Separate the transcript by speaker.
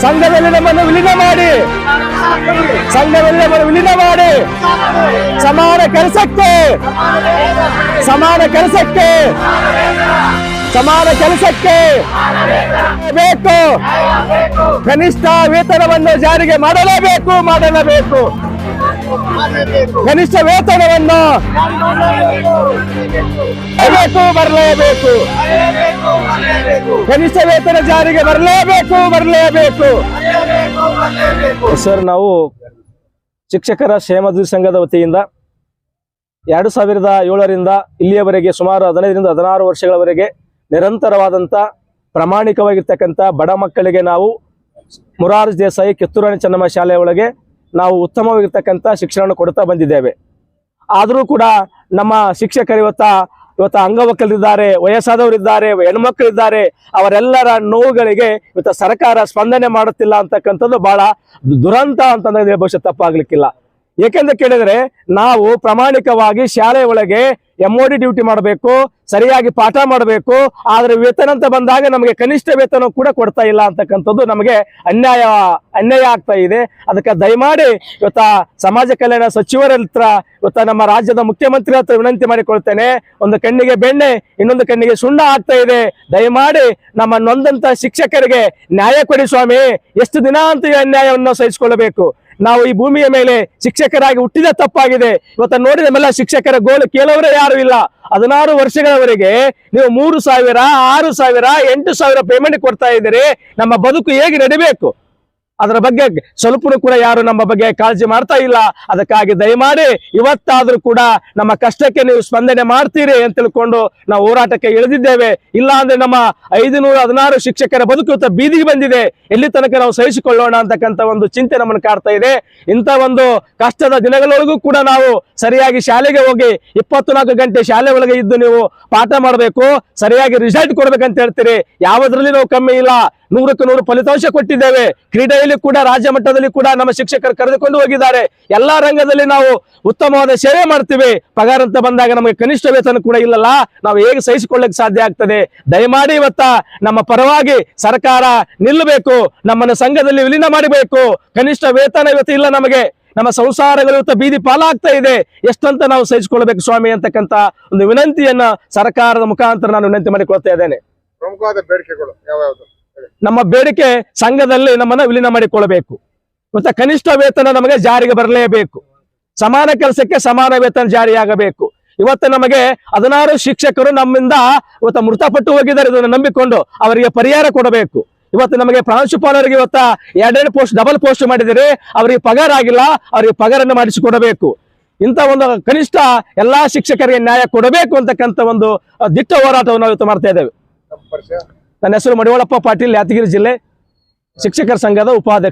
Speaker 1: ಸಂಘದಲ್ಲಿ ನಮ್ಮನ್ನು ವಿಲೀನ ಮಾಡಿ. ಸಂಘದಲ್ಲಿ ನಮ್ಮನ್ನು ವಿಲೀನ ಮಾಡಿ. ಸಮಾನ ಕೆಲಸಕ್ಕೆ. ಸಮಾನ ಕೆಲಸಕ್ಕೆ. ಸಮಾನ ಕೆಲಸಕ್ಕೆ. ಬೇಕು. ಕನಿಷ್ಠ ವೇತನವನ್ನು ಜಾರಿಗೆ ಮಾಡಲೇಬೇಕು ಮಾಡಲೇಬೇಕು. ಕನಿಷ್ಠ ವೇತನವನ್ನು ಬೇಕು ಬರಲೇಬೇಕು. ಕನಿಷ್ಠ ವೇತನ ಜಾರಿಗೆ ಬರಲೇಬೇಕು ಬರಲೇಬೇಕು. ಸರ್, ನಾವು ಶಿಕ್ಷಕರ ಕ್ಷೇಮಾಭಿವೃದ್ಧಿ ಸಂಘದ ವತಿಯಿಂದ ಎರಡು ಸಾವಿರದ ಏಳರಿಂದ ಇಲ್ಲಿಯವರೆಗೆ ಸುಮಾರು ಹದಿನೈದರಿಂದ ಹದಿನಾರು ವರ್ಷಗಳವರೆಗೆ ನಿರಂತರವಾದಂಥ ಪ್ರಾಮಾಣಿಕವಾಗಿರ್ತಕ್ಕಂಥ ಬಡ ಮಕ್ಕಳಿಗೆ ನಾವು ಮುರಾರ್ಜ್ ದೇಸಾಯಿ ಕಿತ್ತೂರಾಣಿ ಚೆನ್ನಮ್ಮ ಶಾಲೆಯ ಒಳಗೆ ನಾವು ಉತ್ತಮವಾಗಿರ್ತಕ್ಕಂಥ ಶಿಕ್ಷಣವನ್ನು ಕೊಡ್ತಾ ಬಂದಿದ್ದೇವೆ. ಆದರೂ ಕೂಡ ನಮ್ಮ ಶಿಕ್ಷಕರು ಇವತ್ತ, ಇವತ್ತು ಅಂಗವೈಕಲರಿದ್ದಾರೆ ವಯಸ್ಸಾದವರಿದ್ದಾರೆ, ಹೆಣ್ಮಕ್ಳಿದ್ದಾರೆ, ಅವರೆಲ್ಲರ ನೋವುಗಳಿಗೆ ಇವತ್ತು ಸರ್ಕಾರ ಸ್ಪಂದನೆ ಮಾಡುತ್ತಿಲ್ಲ ಅಂತಕ್ಕಂಥದ್ದು ಬಹಳ ದುರಂತ ಅಂತಂದ್ರೆ ಬಹುಶಃ ತಪ್ಪಾಗ್ಲಿಕ್ಕಿಲ್ಲ. ಏಕೆಂದ್ರೆ ಕೇಳಿದರೆ ನಾವು ಪ್ರಾಮಾಣಿಕವಾಗಿ ಶಾಲೆ ಡಿ ಡ್ಯೂಟಿ ಮಾಡಬೇಕು, ಸರಿಯಾಗಿ ಪಾಠ ಮಾಡಬೇಕು, ಆದರೆ ವೇತನ ಅಂತ ಬಂದಾಗ ನಮಗೆ ಕನಿಷ್ಠ ವೇತನ ಕೂಡ ಕೊಡ್ತಾ ಇಲ್ಲ ಅಂತಕ್ಕಂಥದ್ದು ನಮಗೆ ಅನ್ಯಾಯ ಅನ್ಯಾಯ ಆಗ್ತಾ ಇದೆ. ಅದಕ್ಕೆ ದಯಮಾಡಿ ಇವತ್ತ ಸಮಾಜ ಕಲ್ಯಾಣ ಸಚಿವರ ಹತ್ರ ಇವತ್ತ ನಮ್ಮ ರಾಜ್ಯದ ಮುಖ್ಯಮಂತ್ರಿ ಹತ್ರ ವಿನಂತಿ ಮಾಡಿಕೊಳ್ತೇನೆ. ಒಂದು ಕಣ್ಣಿಗೆ ಬೆಣ್ಣೆ, ಇನ್ನೊಂದು ಕಣ್ಣಿಗೆ ಸುಣ್ಣ ಆಗ್ತಾ ಇದೆ. ದಯಮಾಡಿ ನಮ್ಮ ನೊಂದಂತ ಶಿಕ್ಷಕರಿಗೆ ನ್ಯಾಯ ಕೊಡಿ ಸ್ವಾಮಿ. ಎಷ್ಟು ದಿನ ಅಂತ ಅನ್ಯಾಯವನ್ನು ಸಹಿಸಿಕೊಳ್ಳಬೇಕು. ನಾವು ಈ ಭೂಮಿಯ ಮೇಲೆ ಶಿಕ್ಷಕರಾಗಿ ಹುಟ್ಟಿದ ತಪ್ಪಾಗಿದೆ. ಇವತ್ತು ನೋಡಿದ ಶಿಕ್ಷಕರ ಗೋಳು ಕೇಳೋರೇ ಯಾರು ಇಲ್ಲ. ಹದಿನಾರು ವರ್ಷಗಳವರೆಗೆ ನೀವು ಮೂರು ಸಾವಿರ, ಆರು ಸಾವಿರ, ಎಂಟು ಸಾವಿರ ಪೇಮೆಂಟ್ ಕೊಡ್ತಾ ಇದ್ದೀರಿ. ನಮ್ಮ ಬದುಕು ಹೇಗೆ ನಡಿಬೇಕು? ಅದರ ಬಗ್ಗೆ ಸ್ವಲ್ಪನೂ ಕೂಡ ಯಾರು ನಮ್ಮ ಬಗ್ಗೆ ಕಾಳಜಿ ಮಾಡ್ತಾ ಇಲ್ಲ. ಅದಕ್ಕಾಗಿ ದಯಮಾಡಿ ಇವತ್ತಾದ್ರೂ ಕೂಡ ನಮ್ಮ ಕಷ್ಟಕ್ಕೆ ನೀವು ಸ್ಪಂದನೆ ಮಾಡ್ತೀರಿ ಅಂತ ತಿಳ್ಕೊಂಡು ನಾವು ಹೋರಾಟಕ್ಕೆ ಇಳಿದಿದ್ದೇವೆ. ಇಲ್ಲ ಅಂದ್ರೆ ನಮ್ಮ ಐದು ನೂರ ಹದಿನಾರು ಶಿಕ್ಷಕರ ಬದುಕು ಬೀದಿಗೆ ಬಂದಿದೆ. ಎಲ್ಲಿ ತನಕ ನಾವು ಸಹಿಸಿಕೊಳ್ಳೋಣ ಅಂತಕ್ಕಂಥ ಒಂದು ಚಿಂತೆ ನಮ್ಮನ್ನು ಕಾಡ್ತಾ ಇದೆ. ಇಂಥ ಒಂದು ಕಷ್ಟದ ದಿನಗಳೊಳಗೂ ಕೂಡ ನಾವು ಸರಿಯಾಗಿ ಶಾಲೆಗೆ ಹೋಗಿ ಇಪ್ಪತ್ತು ನಾಲ್ಕು ಗಂಟೆ ಶಾಲೆ ಒಳಗೆ ಇದ್ದು ನೀವು ಪಾಠ ಮಾಡಬೇಕು, ಸರಿಯಾಗಿ ರಿಸಲ್ಟ್ ಕೊಡ್ಬೇಕಂತ ಹೇಳ್ತೀರಿ. ಯಾವುದ್ರಲ್ಲಿ ನಾವು ಕಮ್ಮಿ ಇಲ್ಲ. ನೂರಕ್ಕೆ ನೂರು ಫಲಿತಾಂಶ ಕೊಟ್ಟಿದ್ದೇವೆ. ಕ್ರೀಡೆಯಲ್ಲಿ ಕೂಡ, ರಾಜ್ಯ ಮಟ್ಟದಲ್ಲಿ ಕೂಡ ನಮ್ಮ ಶಿಕ್ಷಕರು ಕರೆದುಕೊಂಡು ಹೋಗಿದ್ದಾರೆ. ಎಲ್ಲಾ ರಂಗದಲ್ಲಿ ನಾವು ಉತ್ತಮವಾದ ಸೇವೆ ಮಾಡ್ತೀವಿ. ಪಗಾರ ಅಂತ ಬಂದಾಗ ನಮಗೆ ಕನಿಷ್ಠ ವೇತನ ಕೂಡ ಇಲ್ಲಲ್ಲ. ನಾವು ಹೇಗೆ ಸಹಿಸಿಕೊಳ್ಳಕ್ಕೆ ಸಾಧ್ಯ ಆಗ್ತದೆ? ದಯಮಾಡಿ ಇವತ್ತ ನಮ್ಮ ಪರವಾಗಿ ಸರ್ಕಾರ ನಿಲ್ಲಬೇಕು. ನಮ್ಮನ್ನು ಸಂಘದಲ್ಲಿ ವಿಲೀನ ಮಾಡಬೇಕು. ಕನಿಷ್ಠ ವೇತನ ಇವತ್ತು ಇಲ್ಲ ನಮಗೆ. ನಮ್ಮ ಸಂಸಾರಗಳು ಬೀದಿ ಪಾಲಾಗ್ತಾ ಇದೆ. ಎಷ್ಟಂತ ನಾವು ಸಹಿಸಿಕೊಳ್ಬೇಕು ಸ್ವಾಮಿ ಅಂತಕ್ಕಂತ ಒಂದು ವಿನಂತಿಯನ್ನ ಸರ್ಕಾರದ ಮುಖಾಂತರ ನಾನು ವಿನಂತಿ ಮಾಡಿಕೊಳ್ತಾ ಇದ್ದೇನೆ.
Speaker 2: ಪ್ರಮುಖವಾದ ಬೇಡಿಕೆಗಳು ಯಾವ್ಯಾವ್ದು.
Speaker 1: ನಮ್ಮ ಬೇಡಿಕೆ ಸಂಘದಲ್ಲಿ ನಮ್ಮನ್ನ ವಿಲೀನ ಮಾಡಿಕೊಳ್ಳಬೇಕು. ಮತ್ತೆ ಕನಿಷ್ಠ ವೇತನ ನಮಗೆ ಜಾರಿಗೆ ಬರಲೇಬೇಕು. ಸಮಾನ ಕೆಲಸಕ್ಕೆ ಸಮಾನ ವೇತನ ಜಾರಿಯಾಗಬೇಕು. ಇವತ್ತು ನಮಗೆ ಹದಿನಾರು ಶಿಕ್ಷಕರು ನಮ್ಮಿಂದ ಇವತ್ತು ಮೃತಪಟ್ಟು ಹೋಗಿದ್ದಾರೆ ಇದನ್ನು ನಂಬಿಕೊಂಡು ಅವರಿಗೆ ಪರಿಹಾರ ಕೊಡಬೇಕು. ಇವತ್ತು ನಮಗೆ ಪ್ರಾಂಶುಪಾಲರಿಗೆ ಇವತ್ತ ಎರಡೆರಡು ಪೋಸ್ಟ್, ಡಬಲ್ ಪೋಸ್ಟ್ ಮಾಡಿದರೆ ಅವರಿಗೆ ಪಗಾರ ಆಗಿಲ್ಲ, ಅವರಿಗೆ ಪಗಾರನ್ನು ಮಾಡಿಸಿಕೊಡಬೇಕು. ಇಂಥ ಒಂದು ಕನಿಷ್ಠ ಎಲ್ಲಾ ಶಿಕ್ಷಕರಿಗೆ ನ್ಯಾಯ ಕೊಡಬೇಕು ಅಂತಕ್ಕಂಥ ಒಂದು ದಿಟ್ಟ ಹೋರಾಟವನ್ನು ಇವತ್ತು ಮಾಡ್ತಾ ಇದ್ದೇವೆ. ನನ್ನ ಹೆಸರು ಮಡಿವಾಳಪ್ಪ ಪಾಟೀಲ್ ಯಾದಗಿರಿ ಜಿಲ್ಲೆ ಶಿಕ್ಷಕರ ಸಂಘದ ಉಪಾಧ್ಯಕ್ಷ.